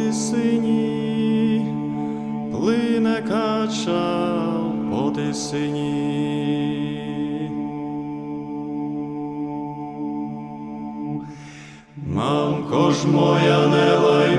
кача сині, плине кача по тисині. Мамко ж моя, не лай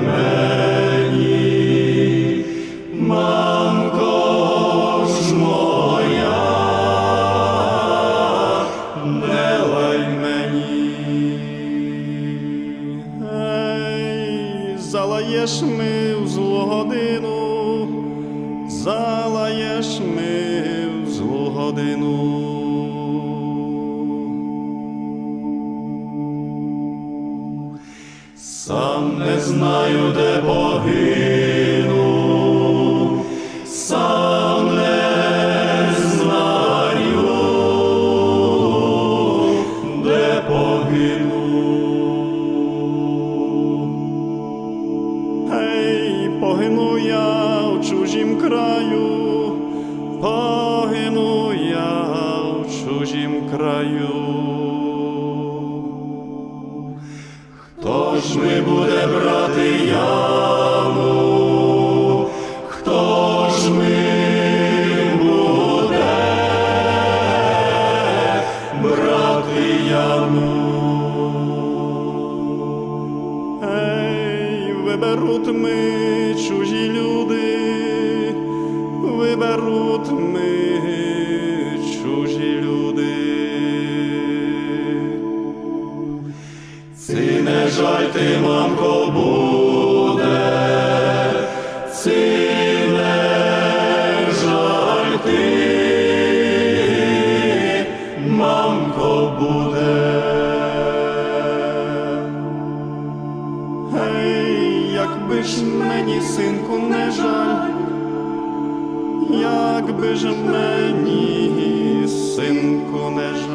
Ці ти, мамко, буде, ці не жаль ти, мамко, буде. Гей, якби ж мені, синку, не жаль, якби ж мені, синку, не жаль.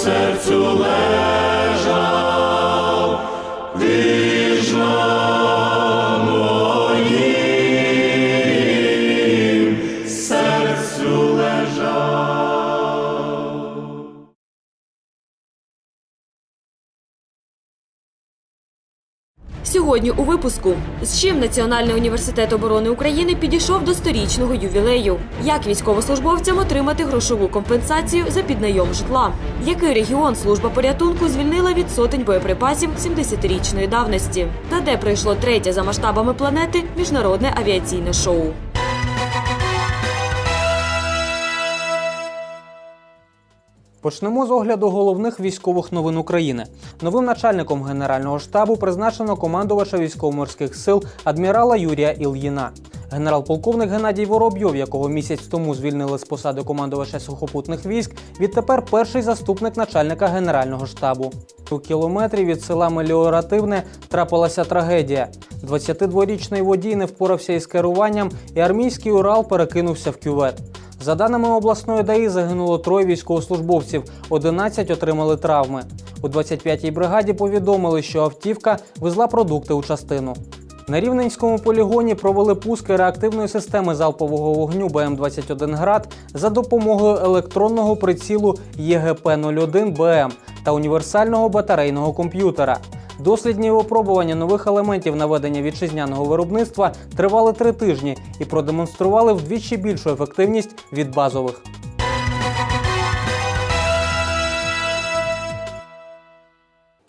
Серцю лежав, Сьогодні у випуску. З чим Національний університет оборони України підійшов до сторічного ювілею, як військовослужбовцям отримати грошову компенсацію за піднайом житла, який регіон служба порятунку звільнила від сотень боєприпасів 70-річної давності, та де пройшло третє за масштабами планети міжнародне авіаційне шоу. Почнемо з огляду головних військових новин України. Новим начальником Генерального штабу призначено командувача військово-морських сил адмірала Юрія Ільїна. Генерал-полковник Геннадій Воробйов, якого місяць тому звільнили з посади командувача сухопутних військ, відтепер перший заступник начальника Генерального штабу. У кілометрі від села Меліоративне трапилася трагедія. 22-річний водій не впорався із керуванням, і армійський Урал перекинувся в кювет. За даними обласної ДАІ, загинуло троє військовослужбовців, 11 отримали травми. У 25-й бригаді повідомили, що автівка везла продукти у частину. На Рівненському полігоні провели пуски реактивної системи залпового вогню БМ-21 град за допомогою електронного прицілу ЄГП-01 БМ та універсального батарейного комп'ютера. Дослідні випробування нових елементів наведення вітчизняного виробництва тривали три тижні і продемонстрували вдвічі більшу ефективність від базових.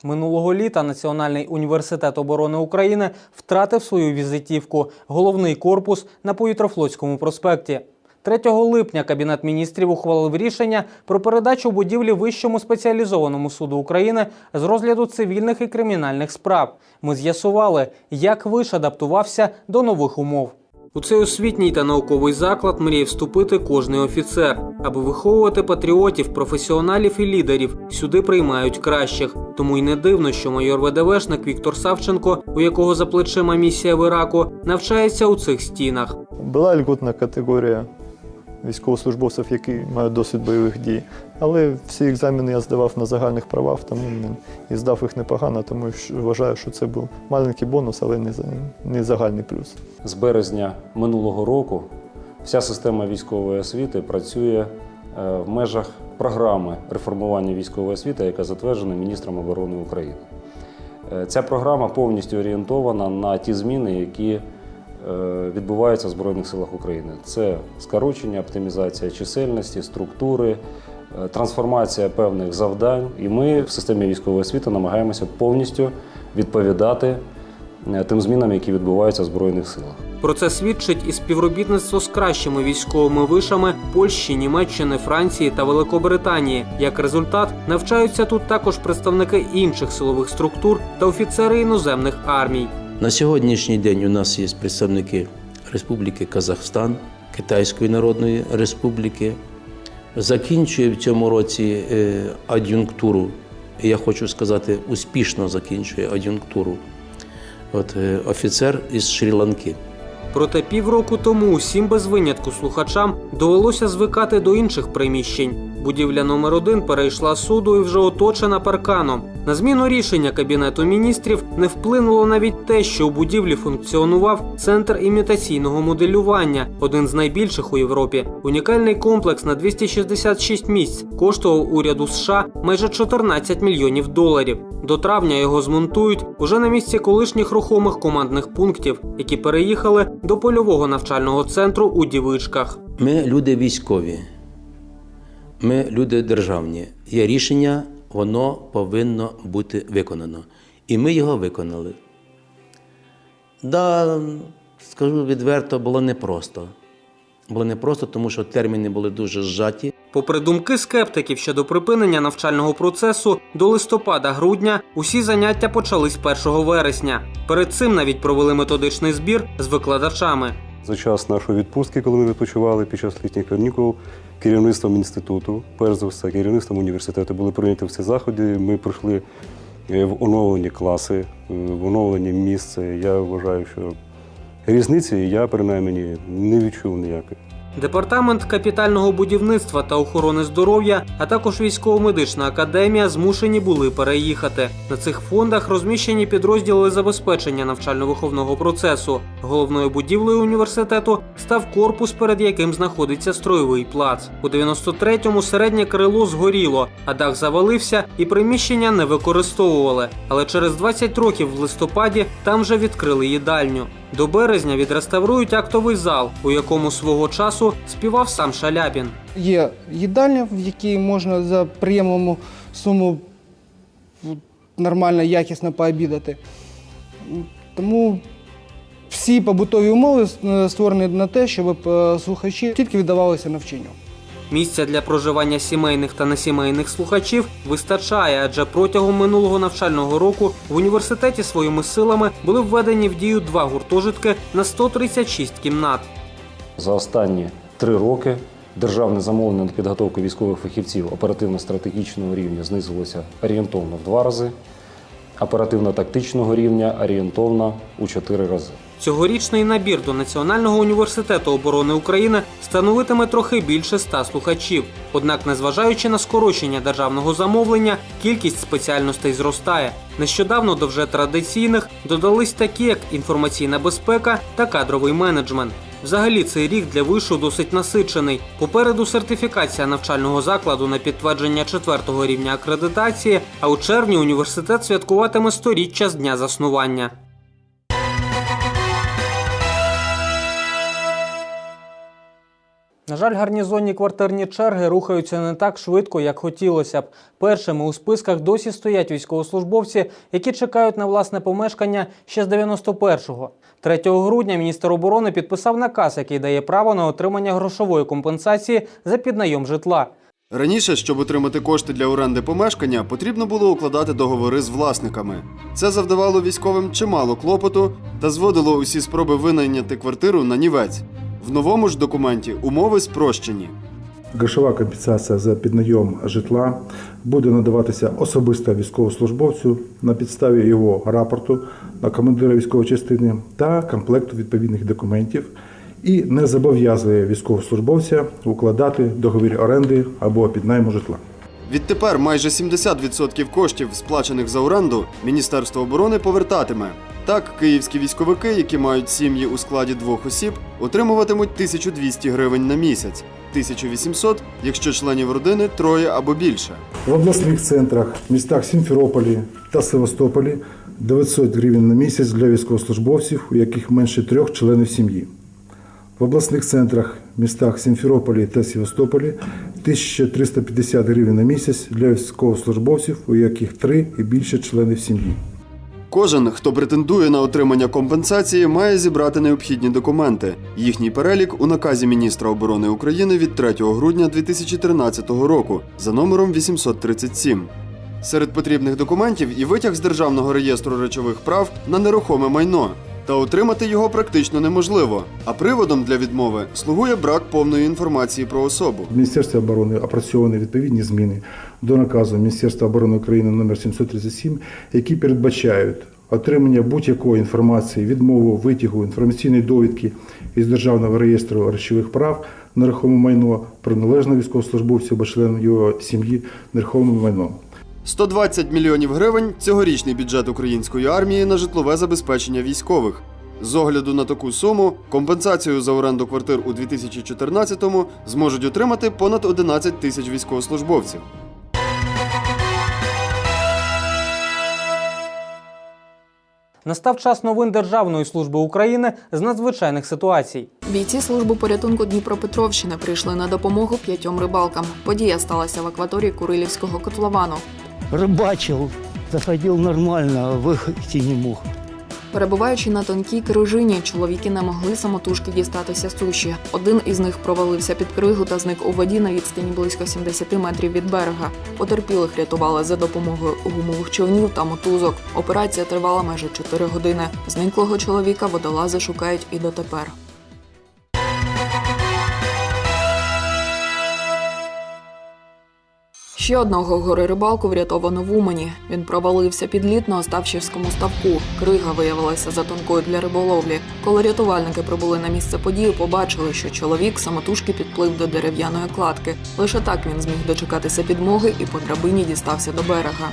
Минулого літа Національний університет оборони України втратив свою візитівку головний корпус на повітрофлотському проспекті. 3 липня Кабінет міністрів ухвалив рішення про передачу будівлі Вищому спеціалізованому суду України з розгляду цивільних і кримінальних справ. Ми з'ясували, як виш адаптувався до нових умов. У цей освітній та науковий заклад мріє вступити кожний офіцер. Аби виховувати патріотів, професіоналів і лідерів, сюди приймають кращих. Тому й не дивно, що майор ВДВшник Віктор Савченко, у якого за плечима місія в Іраку, навчається у цих стінах. Була льготна категорія військовослужбовців, які мають досвід бойових дій. Але всі екзамени я здавав на загальних правах, тому і здав їх непогано, тому що вважаю, що це був маленький бонус, але не, загальний плюс. З березня минулого року вся система військової освіти працює е, в межах програми реформування військової освіти, яка затверджена міністром оборони України. Е, Ця програма повністю орієнтована на ті зміни, які е, відбуваються в Збройних силах України. Це скорочення, оптимізація чисельності, структури, е, трансформація певних завдань. І ми в системі військової освіти намагаємося повністю відповідати е, тим змінам, які відбуваються в Збройних силах. Про це свідчить і співробітництво з кращими військовими вишами Польщі, Німеччини, Франції та Великобританії. Як результат, навчаються тут також представники інших силових структур та офіцери іноземних армій. На сьогоднішній день у нас є представники Республіки Казахстан, Китайської Народної Республіки. Закінчує в цьому році е, ад'юнктуру. Я хочу сказати, успішно закінчує ад'юнктуру. От е, офіцер із Шрі-Ланки. Проте півроку тому усім без винятку слухачам довелося звикати до інших приміщень. Будівля номер 1 перейшла суду і вже оточена парканом. На зміну рішення кабінету міністрів не вплинуло навіть те, що у будівлі функціонував центр імітаційного моделювання, один з найбільших у Європі. Унікальний комплекс на 266 місць коштував уряду США майже 14 мільйонів доларів. До травня його змонтують уже на місці колишніх рухомих командних пунктів, які переїхали до польового навчального центру у Дівичках. Ми люди військові, ми люди державні. Є рішення, воно повинно бути виконано. І ми його виконали. Да, скажу відверто, було непросто. Було непросто, тому що терміни були дуже зжаті. Попри думки скептиків щодо припинення навчального процесу, до листопада-грудня усі заняття почались 1 вересня. Перед цим навіть провели методичний збір з викладачами. За час нашої відпустки, коли ми відпочивали під час літніх канікул, керівництвом інституту, перш за все, керівництвом університету були прийняті всі заходи. Ми пройшли е, в оновлені класи, е, в оновлені місце. Я вважаю, що різниці я принаймні не відчув ніякої. Департамент капітального будівництва та охорони здоров'я, а також військово-медична академія змушені були переїхати. На цих фондах розміщені підрозділи забезпечення навчально-виховного процесу. Головною будівлею університету став корпус, перед яким знаходиться строєвий плац. У 93-му середнє крило згоріло, а дах завалився і приміщення не використовували. Але через 20 років в листопаді там вже відкрили їдальню. До березня відреставрують актовий зал, у якому свого часу співав сам Шаляпін. Є їдальня, в якій можна за приємному суму нормально, якісно пообідати. Тому всі побутові умови е, створені на те, щоб е, слухачі тільки віддавалися навчанню. Місця для проживання сімейних та несімейних слухачів вистачає, адже протягом минулого навчального року в університеті своїми силами були введені в дію два гуртожитки на 136 кімнат. За останні три роки державне замовлення на підготовку військових фахівців оперативно-стратегічного рівня знизилося орієнтовно в два рази, оперативно-тактичного рівня орієнтовно у чотири рази. Цьогорічний набір до Національного університету оборони України становитиме трохи більше ста слухачів. Однак, незважаючи на скорочення державного замовлення, кількість спеціальностей зростає. Нещодавно до вже традиційних додались такі, як інформаційна безпека та кадровий менеджмент. Взагалі, цей рік для вишу досить насичений. Попереду сертифікація навчального закладу на підтвердження четвертого рівня акредитації, а у червні університет святкуватиме сторіччя з дня заснування. На жаль, гарнізонні квартирні черги рухаються не так швидко, як хотілося б. Першими у списках досі стоять військовослужбовці, які чекають на власне помешкання ще з 91-го. 3 грудня міністр оборони підписав наказ, який дає право на отримання грошової компенсації за піднайом житла. Раніше, щоб отримати кошти для оренди помешкання, потрібно було укладати договори з власниками. Це завдавало військовим чимало клопоту та зводило усі спроби винайняти квартиру на нівець. В новому ж документі умови спрощені. Грошова компенсація за піднайом житла буде надаватися особисто військовослужбовцю на підставі його рапорту на командира військової частини та комплекту відповідних документів і не зобов'язує військовослужбовця укладати договір оренди або піднайму житла. Відтепер майже 70% коштів, сплачених за оренду, Міністерство оборони повертатиме. Так, київські військовики, які мають сім'ї у складі двох осіб, отримуватимуть 1200 гривень на місяць, 1800, якщо членів родини троє або більше. В обласних центрах, містах Сімферополі та Севастополі 900 гривень на місяць для військовослужбовців, у яких менше трьох членів сім'ї. В обласних центрах, містах Сімферополі та Севастополі 1350 гривень на місяць для військовослужбовців, у яких три і більше членів сім'ї. Кожен, хто претендує на отримання компенсації, має зібрати необхідні документи. Їхній перелік у наказі міністра оборони України від 3 грудня 2013 року за номером 837. Серед потрібних документів і витяг з державного реєстру речових прав на нерухоме майно. Та отримати його практично неможливо. А приводом для відмови слугує брак повної інформації про особу. В Міністерстві оборони опрацьовані відповідні зміни до наказу Міністерства оборони України номер 737, які передбачають отримання будь-якої інформації, відмову витягу інформаційної довідки із Державного реєстру речових прав на нерухоме майно приналежно військовослужбовцю або члену його сім'ї нерухомим майном. 120 мільйонів гривень цьогорічний бюджет української армії на житлове забезпечення військових. З огляду на таку суму компенсацію за оренду квартир у 2014-му зможуть отримати понад 11 тисяч військовослужбовців. Настав час новин Державної служби України з надзвичайних ситуацій. Бійці служби порятунку Дніпропетровщини прийшли на допомогу п'ятьом рибалкам. Подія сталася в акваторії Курилівського котловану. Рыбачил, заходил нормально, выйти не мог. Перебуваючи на тонкій крижині, чоловіки не могли самотужки дістатися суші. Один із них провалився під кригу та зник у воді на відстані близько 70 метрів від берега. Потерпілих рятували за допомогою гумових човнів та мотузок. Операція тривала майже 4 години. Зниклого чоловіка водолази шукають і дотепер. Ще одного горе-рибалку врятовано в Умані. Він провалився під лід на Оставщівському ставку. Крига виявилася за тонкою для риболовлі. Коли рятувальники прибули на місце події, побачили, що чоловік самотужки підплив до дерев'яної кладки. Лише так він зміг дочекатися підмоги і по драбині дістався до берега.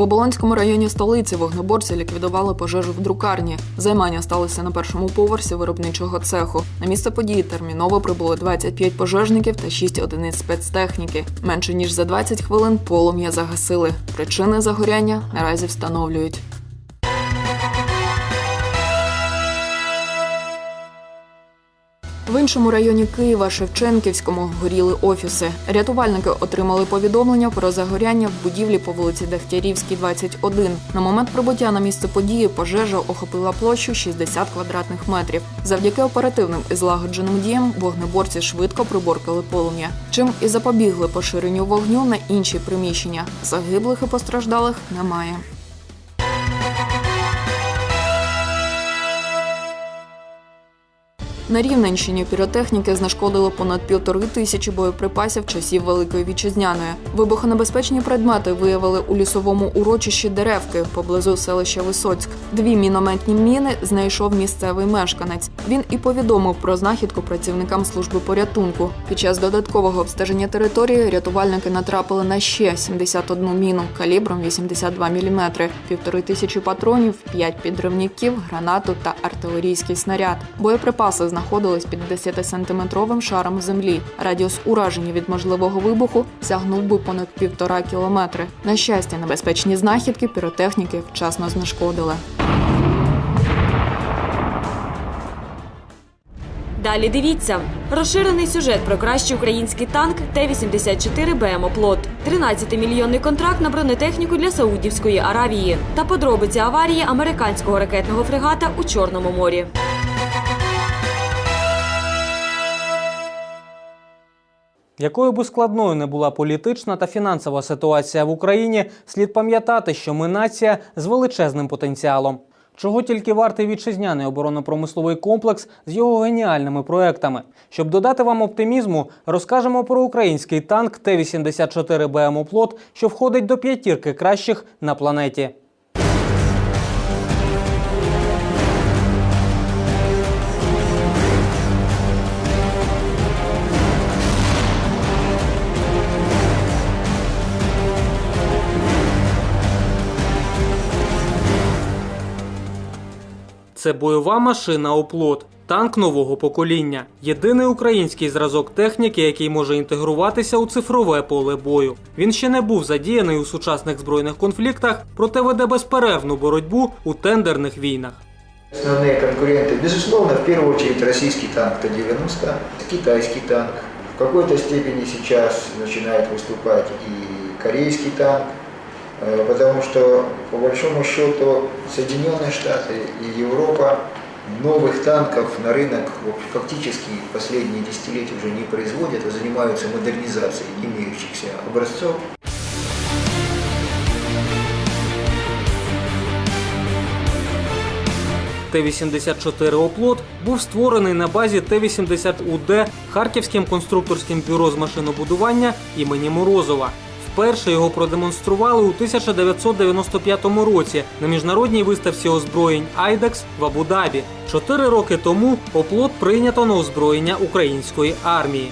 В Оболонському районі столиці вогнеборці ліквідували пожежу в друкарні. Займання сталося на першому поверсі виробничого цеху. На місце події терміново прибули 25 пожежників та 6 одиниць спецтехніки. Менше ніж за 20 хвилин полум'я загасили. Причини загоряння наразі встановлюють. В іншому районі Києва, Шевченківському, горіли офіси. Рятувальники отримали повідомлення про загоряння в будівлі по вулиці Дегтярівській, 21. На момент прибуття на місце події пожежа охопила площу 60 квадратних метрів. Завдяки оперативним і злагодженим діям вогнеборці швидко приборкали полум'я, чим і запобігли поширенню вогню на інші приміщення. Загиблих і постраждалих немає. На Рівненщині піротехніки знешкодили понад півтори тисячі боєприпасів часів Великої Вітчизняної. Вибухонебезпечні предмети виявили у лісовому урочищі Деревки поблизу селища Висоцьк. Дві мінометні міни знайшов місцевий мешканець. Він і повідомив про знахідку працівникам служби порятунку. Під час додаткового обстеження території рятувальники натрапили на ще 71 міну калібром 82 мм, півтори тисячі патронів, п'ять підривників, гранату та артилерійський снаряд. Боєприпаси знаходились під 10-сантиметровим шаром землі. Радіус ураження від можливого вибуху сягнув би понад півтора кілометри. На щастя, небезпечні знахідки піротехніки вчасно знешкодили. Далі дивіться. Розширений сюжет про кращий український танк Т-84 БМ «Оплот». 13-мільйонний контракт на бронетехніку для Саудівської Аравії та подробиці аварії американського ракетного фрегата у Чорному морі. Якою би складною не була політична та фінансова ситуація в Україні, слід пам'ятати, що ми нація з величезним потенціалом. Чого тільки вартий вітчизняний оборонно-промисловий комплекс з його геніальними проектами. Щоб додати вам оптимізму, розкажемо про український танк Т-84 БМ «Оплот», що входить до п'ятірки кращих на планеті. Це бойова машина оплот, танк нового покоління. Єдиний український зразок техніки, який може інтегруватися у цифрове поле бою. Він ще не був задіяний у сучасних збройних конфліктах, проте веде безперервну боротьбу у тендерних війнах. Основные конкуренты, безусловно, в первую очередь российский танк Т-90, китайский танк. В какой-то степени сейчас начинает выступать и корейский танк, э, потому что, по большому счету, Соединенные Штаты и Европа новых танков на рынок вот, фактически последние десятилетия уже не производят, а занимаются модернизацией имеющихся образцов. Т-84 «Оплот» був створений на базі Т-80УД Харківським конструкторським бюро з машинобудування імені Морозова. Вперше його продемонстрували у 1995 році на міжнародній виставці озброєнь Айдекс в Абу-Дабі. Чотири роки тому оплот прийнято на озброєння української армії.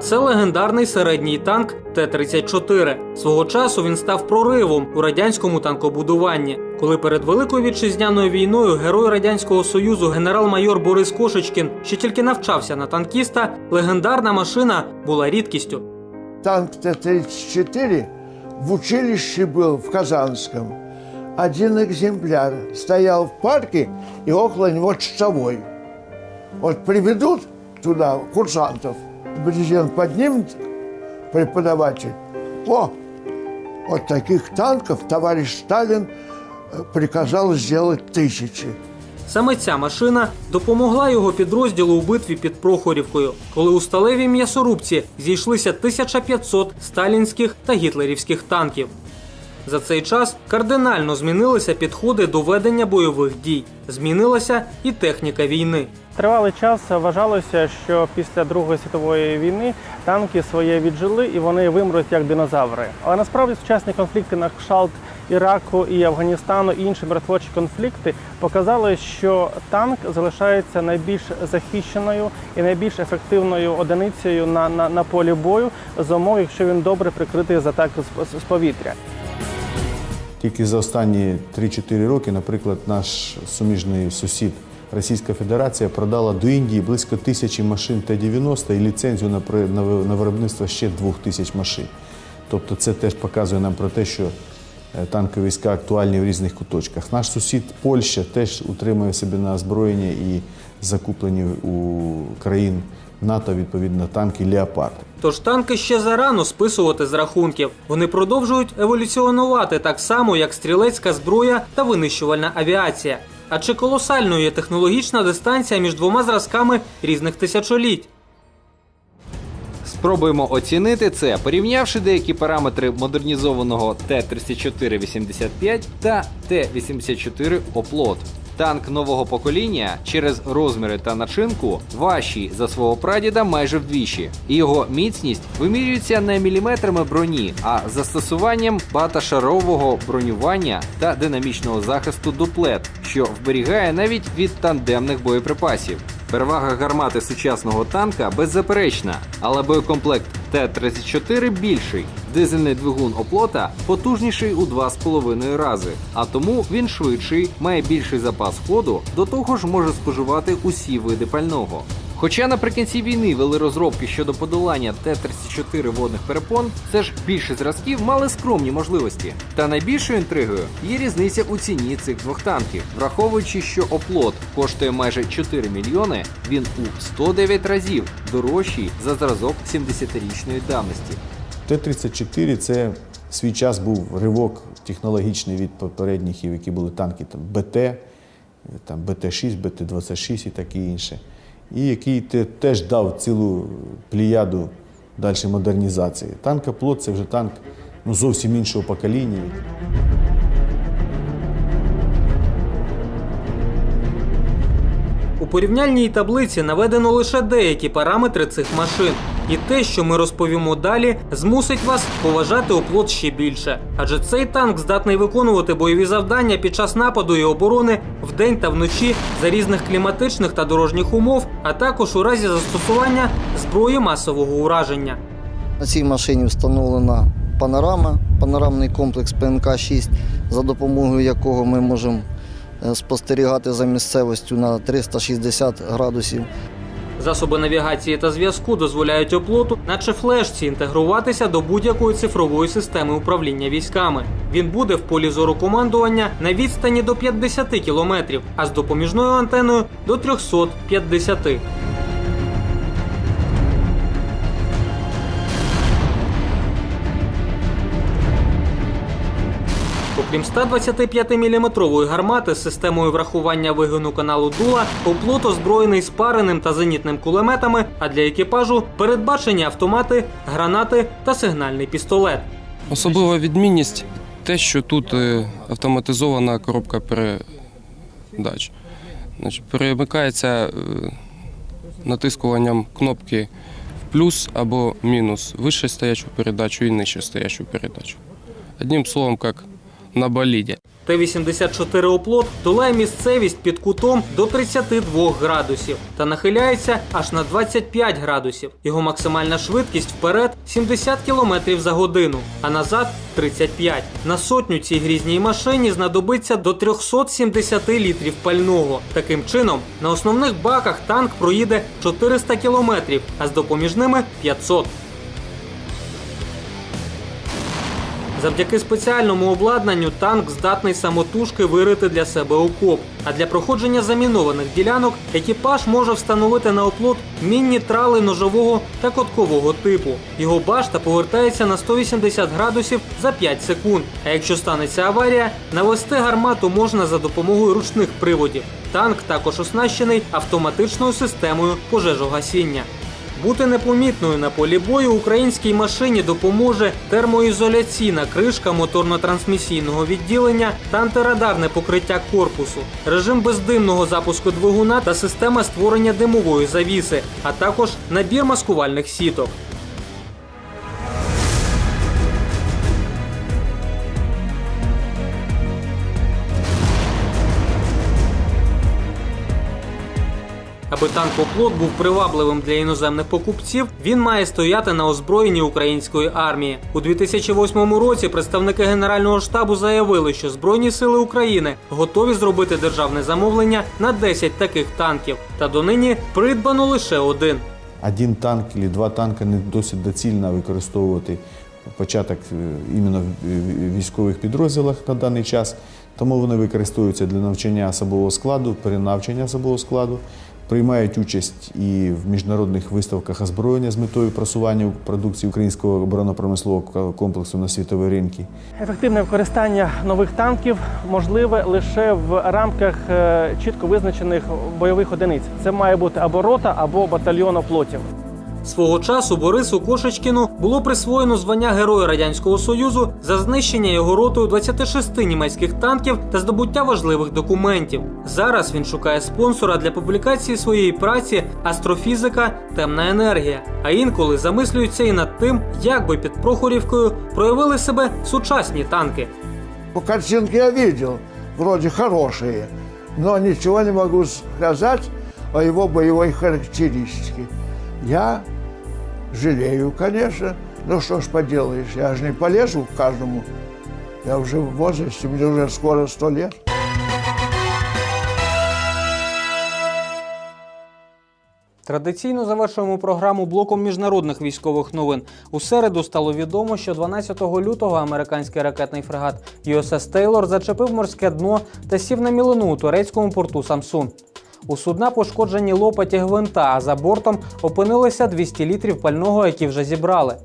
Це легендарний середній танк Т-34. Свого часу він став проривом у радянському танкобудуванні. Коли перед Великою вітчизняною війною герой радянського союзу генерал-майор Борис Кошечкін ще тільки навчався на танкіста, легендарна машина була рідкістю. Танк Т-34 в училище был в Казанском. Один экземпляр стоял в парке и около него часовой. Вот приведут туда курсантов, брезент поднимет преподаватель. О, вот таких танков товарищ Сталин э, приказал сделать тысячи. Саме ця машина допомогла його підрозділу у битві під Прохорівкою, коли у сталевій м'ясорубці зійшлися 1500 сталінських та гітлерівських танків. За цей час кардинально змінилися підходи до ведення бойових дій. Змінилася і техніка війни. Тривалий час вважалося, що після Другої світової війни танки своє віджили і вони вимруть як динозаври. Але насправді сучасні конфлікти на кшталт Іраку і Афганістану і інші миротворчі конфлікти показали, що танк залишається найбільш захищеною і найбільш ефективною одиницею на, на, на полі бою за умов, якщо він добре прикритий з атаки з, з повітря. Тільки за останні 3-4 роки, наприклад, наш суміжний сусід Російська Федерація продала до Індії близько тисячі машин Т-90 і ліцензію на, виробництво ще двох тисяч машин. Тобто це теж показує нам про те, що е, танкові війська актуальні в різних куточках. Наш сусід Польща теж утримує собі на озброєння і закуплені у країн НАТО відповідно танки Леопард. Тож танки ще зарано списувати з рахунків. Вони продовжують еволюціонувати так само, як стрілецька зброя та винищувальна авіація. А чи колосальною є технологічна дистанція між двома зразками різних тисячоліть? Спробуємо оцінити це, порівнявши деякі параметри модернізованого Т-34-85 та Т-84 Оплот. Танк нового покоління через розміри та начинку важчий за свого прадіда майже вдвічі. І Його міцність вимірюється не міліметрами броні, а застосуванням багатошарового бронювання та динамічного захисту дуплет, що вберігає навіть від тандемних боєприпасів. Перевага гармати сучасного танка беззаперечна, але боєкомплект Т-34 більший. Дизельний двигун оплота потужніший у 2,5 рази, а тому він швидший, має більший запас ходу, до того ж може споживати усі види пального. Хоча наприкінці війни вели розробки щодо подолання Т-34 водних перепон, все ж більше зразків мали скромні можливості. Та найбільшою інтригою є різниця у ціні цих двох танків. Враховуючи, що оплот коштує майже 4 мільйони, він у 109 разів дорожчий за зразок 70-річної давності. Т-34 це свій час був ривок технологічний від попередніх, які були танки там, БТ, там, БТ-6, БТ-26 і таке інше. І який те- теж дав цілу пліяду далі модернізації. Танк «Оплот» – це вже танк ну, зовсім іншого покоління. У порівняльній таблиці наведено лише деякі параметри цих машин. І те, що ми розповімо далі, змусить вас поважати оплот ще більше. Адже цей танк здатний виконувати бойові завдання під час нападу і оборони вдень та вночі за різних кліматичних та дорожніх умов, а також у разі застосування зброї масового ураження. На цій машині встановлена панорама, панорамний комплекс ПНК-6, за допомогою якого ми можемо спостерігати за місцевістю на 360 градусів. Засоби навігації та зв'язку дозволяють оплоту, наче флешці, інтегруватися до будь-якої цифрової системи управління військами. Він буде в полі зору командування на відстані до 50 кілометрів, а з допоміжною антеною до 350. Окрім 125-мм гармати з системою врахування вигину каналу дула, оплот озброєний спареним та зенітним кулеметами, а для екіпажу передбачені автомати, гранати та сигнальний пістолет. Особлива відмінність те, що тут е, автоматизована коробка передач. Перемикається е, натискуванням кнопки в плюс або мінус, вище стоячу передачу і нижче стоячу передачу. Одним словом, як на боліді. Т-84 оплот долає місцевість під кутом до 32 градусів та нахиляється аж на 25 градусів. Його максимальна швидкість вперед 70 км за годину, а назад 35. На сотню цій грізній машині знадобиться до 370 літрів пального. Таким чином, на основних баках танк проїде 400 км, а з допоміжними 500. Завдяки спеціальному обладнанню танк здатний самотужки вирити для себе окоп. А для проходження замінованих ділянок екіпаж може встановити на оплот мінні трали ножового та коткового типу. Його башта повертається на 180 градусів за 5 секунд. А якщо станеться аварія, навести гармату можна за допомогою ручних приводів. Танк також оснащений автоматичною системою пожежогасіння. Бути непомітною на полі бою українській машині допоможе термоізоляційна кришка моторно-трансмісійного відділення та антирадарне покриття корпусу, режим бездимного запуску двигуна та система створення димової завіси, а також набір маскувальних сіток. Аби танкоплот був привабливим для іноземних покупців, він має стояти на озброєнні української армії. У 2008 році представники Генерального штабу заявили, що Збройні сили України готові зробити державне замовлення на 10 таких танків. Та донині придбано лише один. Один танк або два танки не досить доцільно використовувати початок е, іменно в військових підрозділах на даний час. Тому вони використовуються для навчання особового складу, перенавчання особового складу, приймають участь і в міжнародних виставках озброєння з метою просування продукції українського оборонно-промислового комплексу на світові ринки. Ефективне використання нових танків можливе лише в рамках е, чітко визначених бойових одиниць. Це має бути або рота, або батальйон оплотів. Свого часу Борису Кошечкіну було присвоєно звання Героя Радянського Союзу за знищення його ротою 26 німецьких танків та здобуття важливих документів. Зараз він шукає спонсора для публікації своєї праці Астрофізика Темна енергія. А інколи замислюється і над тим, як би під Прохорівкою проявили себе сучасні танки. По картинке я видел, вроде хорошие, но ничего не могу сказать о его боевой характеристике. Я жалею, конечно, но что ж поделаешь, я же не полезу к каждому. Я уже в возрасте, мне уже скоро сто лет. Традиційно завершуємо програму блоком міжнародних військових новин. У середу стало відомо, що 12 лютого американський ракетний фрегат USS Taylor зачепив морське дно та сів на мілину у турецькому порту Самсун. У судна пошкоджені лопаті гвинта, а за бортом опинилося 200 літрів пального, які вже зібрали.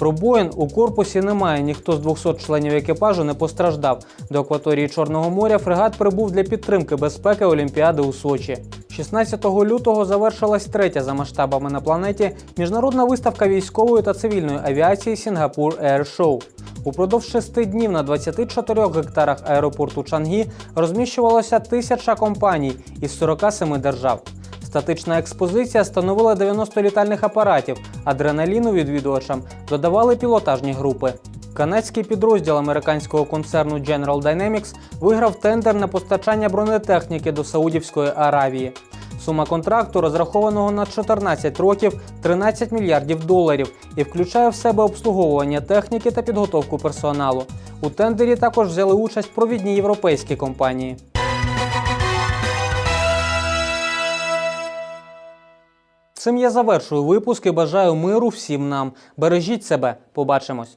Пробоїн у корпусі немає, ніхто з 200 членів екіпажу не постраждав. До акваторії Чорного моря фрегат прибув для підтримки безпеки Олімпіади у Сочі. 16 лютого завершилась третя за масштабами на планеті міжнародна виставка військової та цивільної авіації Сінгапур Air Show. Упродовж шести днів на 24 гектарах аеропорту Чангі розміщувалося тисяча компаній із 47 держав. Статична експозиція становила 90 літальних апаратів, адреналіну відвідувачам додавали пілотажні групи. Канадський підрозділ американського концерну General Dynamics виграв тендер на постачання бронетехніки до Саудівської Аравії. Сума контракту, розрахованого на 14 років, 13 мільярдів доларів і включає в себе обслуговування техніки та підготовку персоналу. У тендері також взяли участь провідні європейські компанії. Цим я завершую випуск і бажаю миру всім нам. Бережіть себе. Побачимось.